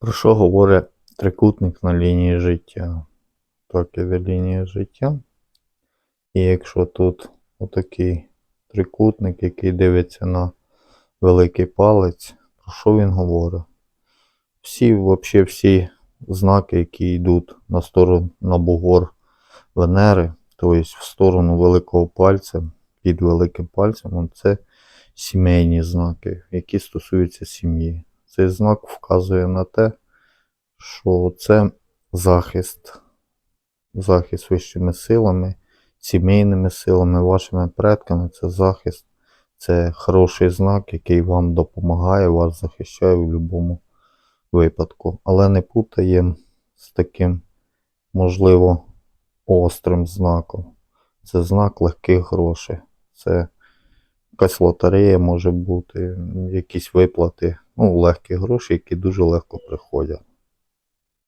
Про що говорить трикутник на лінії життя? Так іде лінія життя. І якщо тут отакий трикутник, який дивиться на великий палець, про що він говорить? Всі, взагалі, всі знаки, які йдуть на сторону на бугор Венери, тобто в сторону великого пальця, під великим пальцем, це сімейні знаки, які стосуються сім'ї. Цей знак вказує на те, що це захист, захист вищими силами, сімейними силами, вашими предками, це захист, це хороший знак, який вам допомагає, вас захищає в будь-якому випадку. Але не путаємо з таким, можливо, острим знаком. Це знак легких грошей. Це якась лотерея може бути, якісь виплати, ну, легкі гроші, які дуже легко приходять.